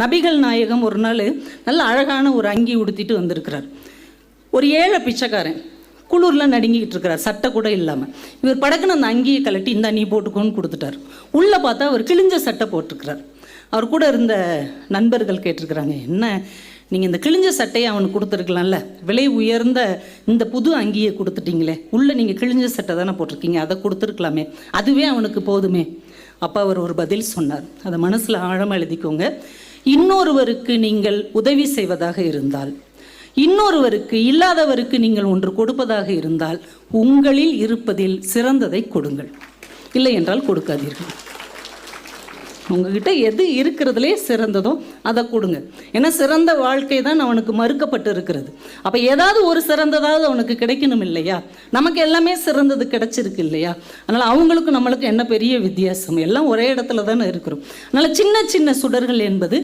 நபிகள் நாயகம் ஒரு நாள் நல்ல அழகான ஒரு அங்கி உடுத்திட்டு வந்திருக்கிறார். ஒரு ஏழை பிச்சைக்காரன் குளிரில் நடுங்கிக்கிட்டு இருக்கிறார். சட்டை கூட இல்லாமல் இவர் படக்குன்னு அந்த அங்கியை கழட்டி இந்த நீ போட்டுக்கோன்னு கொடுத்துட்டார். உள்ளே பார்த்தா அவர் கிழிஞ்ச சட்டை போட்டிருக்கிறார். அவர் கூட இருந்த நண்பர்கள் கேட்டிருக்கிறாங்க என்ன? நீங்கள் இந்த கிழிஞ்ச சட்டையை அவனுக்கு கொடுத்துருக்கலாம்ல? விலை உயர்ந்த இந்த புது அங்கியை கொடுத்துட்டீங்களே. உள்ளே நீங்கள் கிழிஞ்ச சட்டை தானே போட்டிருக்கீங்க. அதை கொடுத்துருக்கலாமே. அதுவே அவனுக்கு போதுமே. அப்போ அவர் ஒரு பதில் சொன்னார். அதை மனசில் ஆழமாக எழுதிக்கோங்க. இன்னொருவருக்கு நீங்கள் உதவி செய்வதாக இருந்தால் இன்னொருவருக்கு இல்லாதவருக்கு நீங்கள் ஒன்று கொடுப்பதாக இருந்தால் உங்களில் இருப்பதில் சிறந்ததை கொடுங்கள். இல்லை என்றால் கொடுக்காதீர்கள். உங்ககிட்ட எது இருக்கிறதுலே சிறந்ததோ அதை கொடுங்க. ஏன்னா சிறந்த வாழ்க்கை தான் அவனுக்கு மறுக்கப்பட்டு இருக்கிறது. அப்போ ஏதாவது ஒரு சிறந்ததாவது அவனுக்கு கிடைக்கணும் இல்லையா? நமக்கு எல்லாமே சிறந்தது கிடைச்சிருக்கு இல்லையா? அதனால் அவங்களுக்கும் நம்மளுக்கும் என்ன பெரிய வித்தியாசம்? எல்லாம் ஒரே இடத்துல தானே இருக்கிறோம். அதனால் சின்ன சின்ன சுடர்கள் என்பது